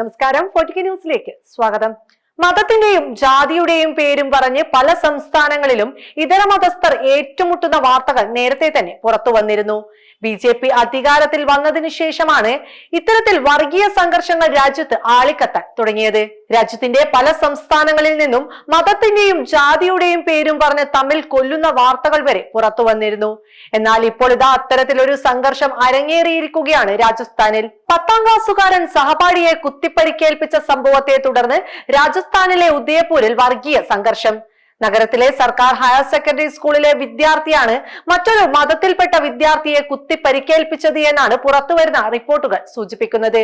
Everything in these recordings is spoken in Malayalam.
നമസ്കാരം. പൊട്ടിക്ക ന്യൂസിലേക്ക് സ്വാഗതം. മതത്തിന്റെയും ജാതിയുടെയും പേരും പറഞ്ഞ് പല സംസ്ഥാനങ്ങളിലും ഇതര മതസ്ഥർ ഏറ്റുമുട്ടുന്ന വാർത്തകൾ നേരത്തെ തന്നെ പുറത്തു വന്നിരുന്നു. ബി ജെ പി അധികാരത്തിൽ വന്നതിനു ശേഷമാണ് ഇത്തരത്തിൽ വർഗീയ സംഘർഷങ്ങൾ രാജ്യത്ത് ആളിക്കത്താൻ തുടങ്ങിയത്. രാജ്യത്തിന്റെ പല സംസ്ഥാനങ്ങളിൽ നിന്നും മതത്തിന്റെയും ജാതിയുടെയും പേരും പറഞ്ഞ് തമ്മിൽ കൊല്ലുന്ന വാർത്തകൾ വരെ പുറത്തു വന്നിരുന്നു. എന്നാൽ ഇപ്പോൾ ഇതാ അത്തരത്തിലൊരു സംഘർഷം അരങ്ങേറിയിരിക്കുകയാണ് രാജസ്ഥാനിൽ. പത്താം ക്ലാസ്സുകാരൻ സഹപാഠിയെ കുത്തിപ്പരിക്കേൽപ്പിച്ച സംഭവത്തെ തുടർന്ന് രാജസ്ഥാനിലെ ഉദയപൂരിൽ വർഗീയ സംഘർഷം. നഗരത്തിലെ സർക്കാർ ഹയർ സെക്കൻഡറി സ്കൂളിലെ വിദ്യാർത്ഥിയാണ് മറ്റൊരു മതത്തിൽപ്പെട്ട വിദ്യാർത്ഥിയെ കുത്തി പരിക്കേൽപ്പിച്ചത് എന്നാണ് പുറത്തുവരുന്ന റിപ്പോർട്ടുകൾ സൂചിപ്പിക്കുന്നത്.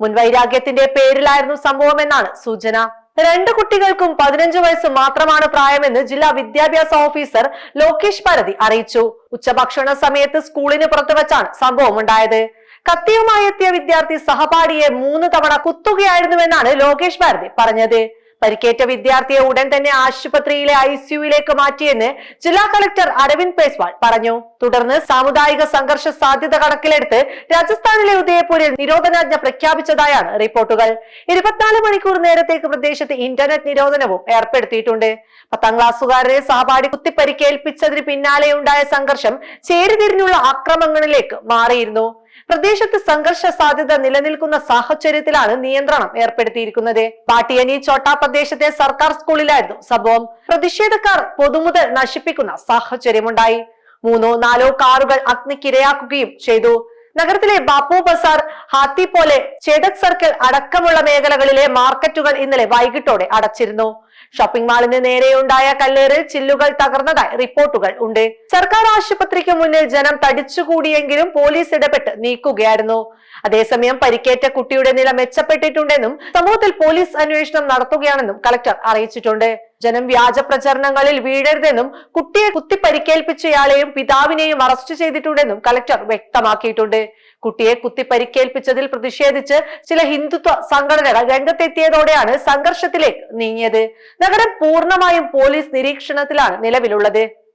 മുൻവൈരാഗ്യത്തിന്റെ പേരിലായിരുന്നു സംഭവം എന്നാണ് സൂചന. രണ്ട് കുട്ടികൾക്കും പതിനഞ്ച് വയസ്സ് മാത്രമാണ് പ്രായമെന്ന് ജില്ലാ വിദ്യാഭ്യാസ ഓഫീസർ ലോകേഷ് പരതി അറിയിച്ചു. ഉച്ചഭക്ഷണ സമയത്ത് സ്കൂളിന് പുറത്തുവച്ചാണ് സംഭവം ഉണ്ടായത് കത്തിയുമായി എത്തിയ വിദ്യാർത്ഥി സഹപാഠിയെ മൂന്ന് തവണ കുത്തുകയായിരുന്നുവെന്നാണ് ലോകേഷ് ഭാരതി പറഞ്ഞത്. പരിക്കേറ്റ വിദ്യാർത്ഥിയെ ഉടൻ തന്നെ ആശുപത്രിയിലെ ഐ സിയുയിലേക്ക് മാറ്റിയെന്ന് ജില്ലാ കളക്ടർ അരവിന്ദ് പേസ്വാൾ പറഞ്ഞു. തുടർന്ന് സാമുദായിക സംഘർഷ സാധ്യത കണക്കിലെടുത്ത് രാജസ്ഥാനിലെ ഉദയപൂരിൽ നിരോധനാജ്ഞ പ്രഖ്യാപിച്ചതായാണ് റിപ്പോർട്ടുകൾ. ഇരുപത്തിനാല് മണിക്കൂർ നേരത്തേക്ക് പ്രദേശത്ത് ഇന്റർനെറ്റ് നിരോധനവും ഏർപ്പെടുത്തിയിട്ടുണ്ട്. പത്താം ക്ലാസ്സുകാരനെ സഹപാഠി കുത്തിപ്പരിക്കേൽപ്പിച്ചതിന് പിന്നാലെ ഉണ്ടായ സംഘർഷം ചേരിതിരിഞ്ഞുള്ള ആക്രമണങ്ങളിലേക്ക് മാറിയിരുന്നു. പ്രദേശത്ത് സംഘർഷ സാധ്യത നിലനിൽക്കുന്ന സാഹചര്യത്തിലാണ് നിയന്ത്രണം ഏർപ്പെടുത്തിയിരിക്കുന്നത്. പാട്ടിയനി ചോട്ടാ പ്രദേശത്തെ സർക്കാർ സ്കൂളിലായിരുന്നു സംഭവം. പ്രതിഷേധക്കാർ പൊതുമുതൽ നശിപ്പിക്കുന്ന സാഹചര്യമുണ്ടായി. മൂന്നോ നാലോ കാറുകൾ അഗ്നിക്കിരയാക്കുകയും ചെയ്തു. നഗരത്തിലെ ബാപ്പു ബസാർ ഹാത്തി പോലെ ചേതക് സർക്കിൾ അടക്കമുള്ള മേഖലകളിലെ മാർക്കറ്റുകൾ ഇന്നലെ വൈകിട്ടോടെ അടച്ചിരുന്നു. ഷോപ്പിംഗ് മാളിന് നേരെയുണ്ടായ കല്ലേറിൽ ചില്ലുകൾ തകർന്നതായി റിപ്പോർട്ടുകൾ ഉണ്ട്. സർക്കാർ ആശുപത്രിക്ക് മുന്നിൽ ജനം തടിച്ചുകൂടിയെങ്കിലും പോലീസ് ഇടപെട്ട് നീക്കുകയായിരുന്നു. അതേസമയം പരിക്കേറ്റ കുട്ടിയുടെ നില മെച്ചപ്പെട്ടിട്ടുണ്ടെന്നും സംഭവത്തിൽ പോലീസ് അന്വേഷണം നടത്തുകയാണെന്നും കളക്ടർ അറിയിച്ചിട്ടുണ്ട്. ജനം വ്യാജ പ്രചരണങ്ങളിൽ വീഴരുതെന്നും കുട്ടിയെ കുത്തി പരിക്കേൽപ്പിച്ചയാളെയും പിതാവിനെയും അറസ്റ്റ് ചെയ്തിട്ടുണ്ടെന്നും കളക്ടർ വ്യക്തമാക്കിയിട്ടുണ്ട്. കുട്ടിയെ കുത്തി പരിക്കേൽപ്പിച്ചതിൽ പ്രതിഷേധിച്ച് ചില ഹിന്ദുത്വ സംഘടനകൾ രംഗത്തെത്തിയതോടെയാണ് സംഘർഷത്തിലേക്ക് നീങ്ങിയത്. നഗരം പൂർണമായും പോലീസ് നിരീക്ഷണത്തിലാണ് നിലവിലുള്ളത്.